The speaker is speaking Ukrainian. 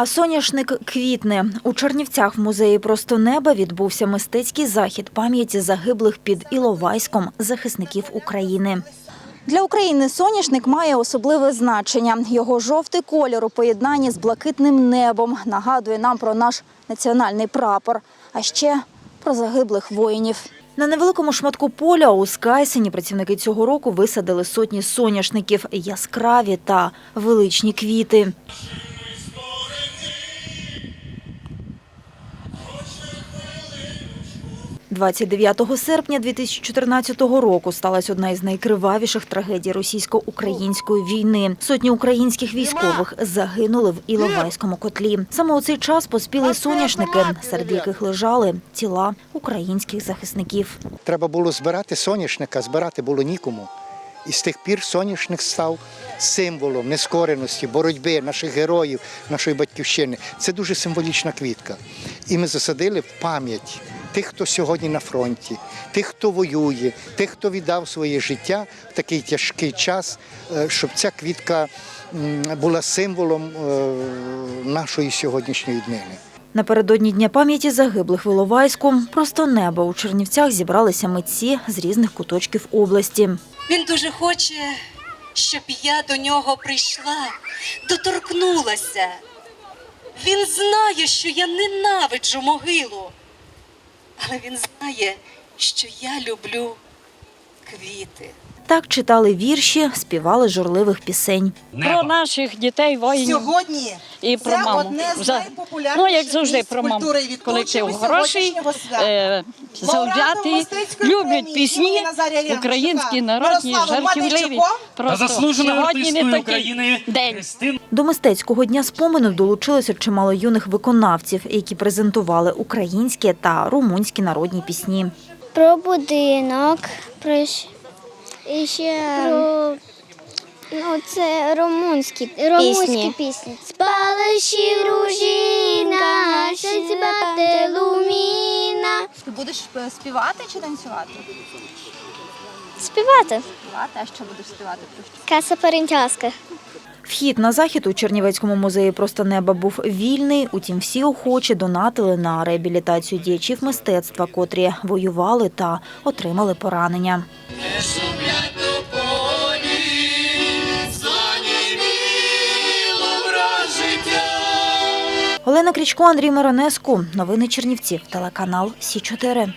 А соняшник квітне у Чернівцях в музеї просто неба відбувся мистецький захід пам'яті загиблих під Іловайськом захисників України. Для України соняшник має особливе значення. Його жовтий колір у поєднанні з блакитним небом нагадує нам про наш національний прапор, а ще про загиблих воїнів. На невеликому шматку поля у Скайсені працівники цього року висадили сотні соняшників, яскраві та величні квіти. – 29 серпня 2014 року сталася одна із найкривавіших трагедій російсько-української війни. Сотні українських військових загинули в Іловайському котлі. Саме у цей час поспіли соняшники, серед яких лежали тіла українських захисників. Треба було збирати соняшника, збирати було нікому. І з тих пір соняшник став символом нескореності, боротьби наших героїв, нашої батьківщини. Це дуже символічна квітка. І ми засадили в пам'ять тих, хто сьогодні на фронті, тих, хто воює, тих, хто віддав своє життя в такий тяжкий час, е, щоб ця квітка була символом е, нашої сьогоднішньої днини. Напередодні Дня пам'яті загиблих в Іловайську просто небо у Чернівцях зібралися митці з різних куточків області. Він дуже хоче, щоб я до нього прийшла, доторкнулася. Він знає, що я ненавиджу могилу, але він знає, що я люблю квіти. Так читали вірші, співали журливих пісень. Про наших дітей, воїнів Сьогодні і про це маму. одне з За- найпопулярніших ну, як завжди, про маму. культури і Колектив грошей, е, люблять пісні, українські, народні, жартівливі. Просто не артисткою такий України день. До мистецького дня спомену долучилося чимало юних виконавців, які презентували українські та румунські народні пісні. Про будинок, про і ще про ну, це румунські, румунські пісні. Спалиші ружіна, щось луміна. Ти будеш е, співати чи танцювати? Співати. Співати, а що будеш співати? Каса Перентяска. Вхід на захід у Чернівецькому музеї просто неба був вільний. Утім, всі охочі донатили на реабілітацію діячів мистецтва, котрі воювали та отримали поранення. Олена Крічко, Андрій Миронеску. Новини Чернівців. Телеканал Сі 4